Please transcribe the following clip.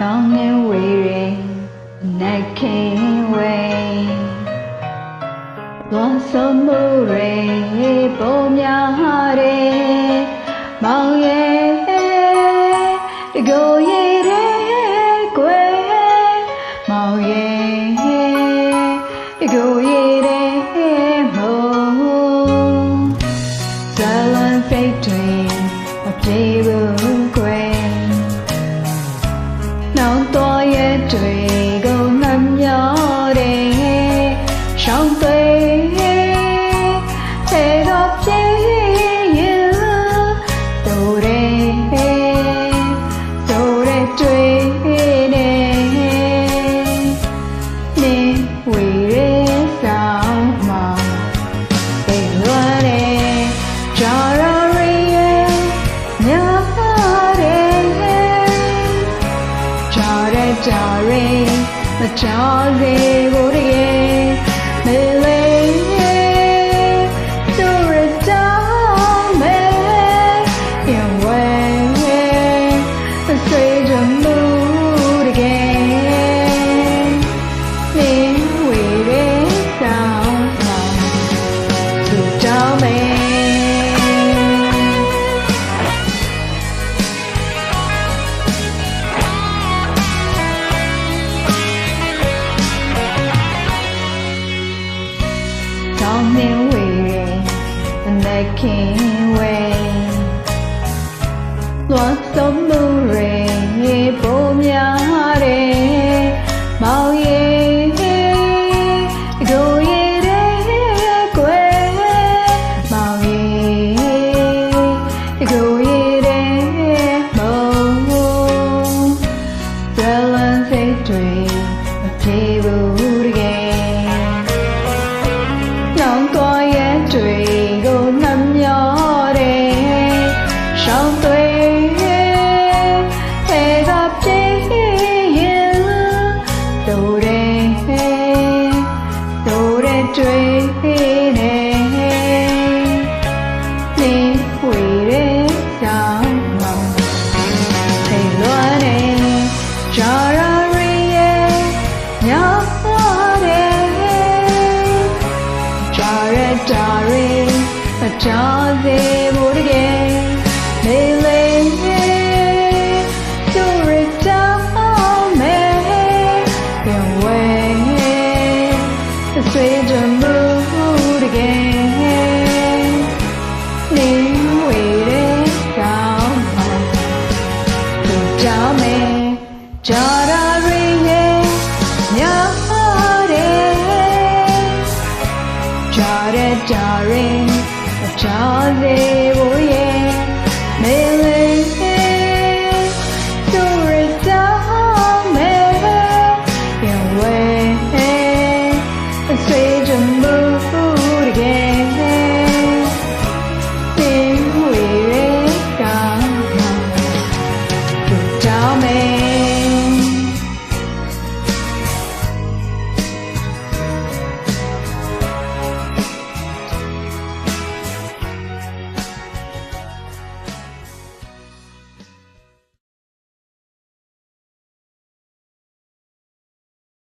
တောင်းငင်းဝေးရင်နတ်ခင်ဝေးသွားဆုံးမှုရေပုံများရေမောင်ရဲ့တကိုယ်ရဲ့ ကြရဲမကြရဲကို ခင်ဝဲသွန်စုံမှုရေရေပုံများတဲ့မောင်ရေတို့ရေတဲ့ကွယ်မောင်ရေတို့ရေတဲ့မုံဝဲလန်စိတ်တွေမပြေဘူး နှမျောတဲ့ရှောင်းသွေ စေဖို့တကယ်